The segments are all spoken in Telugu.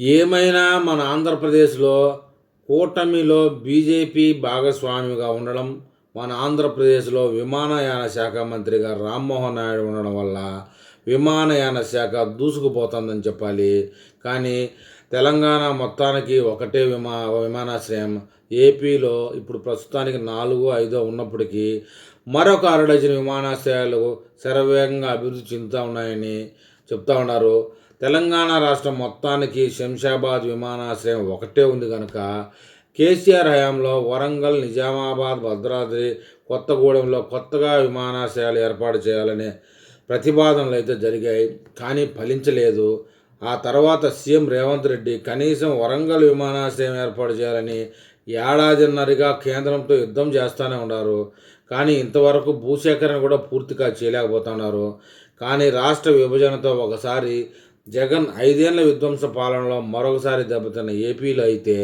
ఏమైనా మన ఆంధ్రప్రదేశ్లో కూటమిలో బీజేపీ భాగస్వామిగా ఉండడం మన ఆంధ్రప్రదేశ్లో విమానయాన శాఖ మంత్రిగా రామ్మోహన్ నాయుడు ఉండడం వల్ల విమానయాన శాఖ దూసుకుపోతుందని చెప్పాలి. కానీ తెలంగాణ మొత్తానికి ఒకటే విమా విమానాశ్రయం. ఏపీలో ఇప్పుడు ప్రస్తుతానికి నాలుగో ఐదో ఉన్నప్పటికీ మరొక అరడజన విమానాశ్రయాలు శరవేగంగా అభివృద్ధి చెందుతూ ఉన్నాయని చెప్తా ఉన్నారు. తెలంగాణ రాష్ట్రం మొత్తానికి శంషాబాద్ విమానాశ్రయం ఒకటే ఉంది కనుక కేసీఆర్ హయాంలో వరంగల్ నిజామాబాద్ భద్రాద్రి కొత్తగూడెంలో కొత్తగా విమానాశ్రయాలు ఏర్పాటు చేయాలనే ప్రతిపాదనలు అయితే జరిగాయి కానీ ఫలించలేదు. ఆ తర్వాత సీఎం రేవంత్ రెడ్డి కనీసం వరంగల్ విమానాశ్రయం ఏర్పాటు చేయాలని ఏడాదిన్నరగా కేంద్రంతో యుద్ధం చేస్తూనే ఉన్నారు. కానీ ఇంతవరకు భూసేకరణ కూడా పూర్తిగా చేయలేకపోతున్నారు. కానీ రాష్ట్ర విభజనతో ఒకసారి జగన్ ఐదేళ్ళ విధ్వంస పాలనలో మరొకసారి దెబ్బతిన్న ఏపీలో అయితే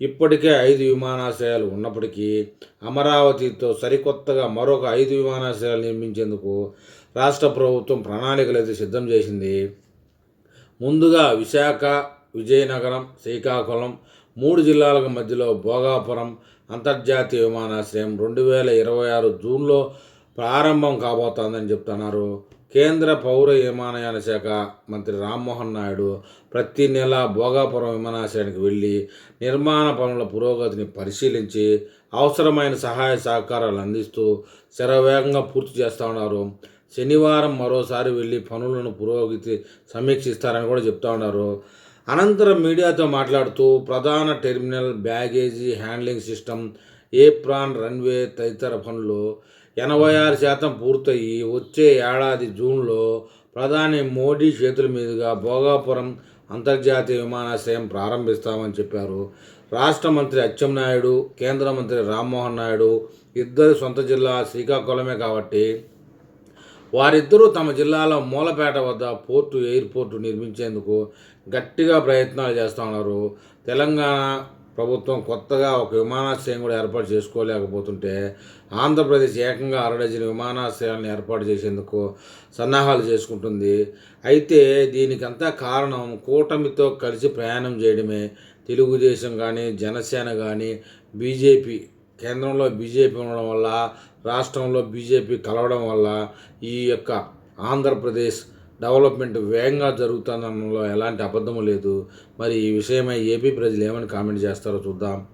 ఇప్పటికే ఐదు విమానాశ్రయాలు ఉన్నప్పటికీ అమరావతితో సరికొత్తగా మరొక ఐదు విమానాశ్రయాలు నిర్మించేందుకు రాష్ట్ర ప్రభుత్వం ప్రణాళికలు అయితే సిద్ధం చేసింది. ముందుగా విశాఖ విజయనగరం శ్రీకాకుళం మూడు జిల్లాలకు మధ్యలో భోగాపురం అంతర్జాతీయ విమానాశ్రయం రెండు వేల ఇరవై ఆరు జూన్లో ప్రారంభం కాబోతోందని చెప్తున్నారు. కేంద్ర పౌర విమానయాన శాఖ మంత్రి రామ్మోహన్ నాయుడు ప్రతి నెల భోగాపురం విమానాశ్రయానికి వెళ్ళి నిర్మాణ పనుల పురోగతిని పరిశీలించి అవసరమైన సహాయ సహకారాలు అందిస్తూ శరవేగంగా పూర్తి చేస్తూ ఉన్నారు. శనివారం మరోసారి వెళ్ళి పనులను పురోగతి సమీక్షిస్తారని కూడా చెప్తా ఉన్నారు. అనంతరం మీడియాతో మాట్లాడుతూ ప్రధాన terminal baggage handling system apron runway తదితర పనులు ఎనభై ఆరు శాతం పూర్తయి వచ్చే ఏడాది జూన్లో ప్రధాని మోడీ చేతుల మీదుగా భోగాపురం అంతర్జాతీయ విమానాశ్రయం ప్రారంభిస్తామని చెప్పారు. రాష్ట్ర మంత్రి అచ్చెన్నాయుడు కేంద్ర మంత్రి రామ్మోహన్ నాయుడు ఇద్దరు సొంత జిల్లా శ్రీకాకుళమే కాబట్టి వారిద్దరూ తమ జిల్లాలో మూలపేట వద్ద పోర్టు ఎయిర్పోర్టు నిర్మించేందుకు గట్టిగా ప్రయత్నాలు చేస్తూ ఉన్నారు. తెలంగాణ ప్రభుత్వం కొత్తగా ఒక విమానాశ్రయం కూడా ఏర్పాటు చేసుకోలేకపోతుంటే ఆంధ్రప్రదేశ్ ఏకంగా అరడజన విమానాశ్రయాలను ఏర్పాటు చేసేందుకు సన్నాహాలు చేసుకుంటుంది. అయితే దీనికంతా కారణం కూటమితో కలిసి ప్రయాణం చేయడమే. తెలుగుదేశం కానీ జనసేన కానీ బీజేపీ కేంద్రంలో బీజేపీ ఉండడం వల్ల రాష్ట్రంలో బీజేపీ కలవడం వల్ల ఈ యొక్క ఆంధ్రప్రదేశ్ డెవలప్మెంట్ వేగంగా జరుగుతుందనలో ఎలాంటి అబద్ధము లేదు. మరి ఈ విషయమై ఏపీ ప్రజలు ఏమని కామెంట్ చేస్తారో చూద్దాం.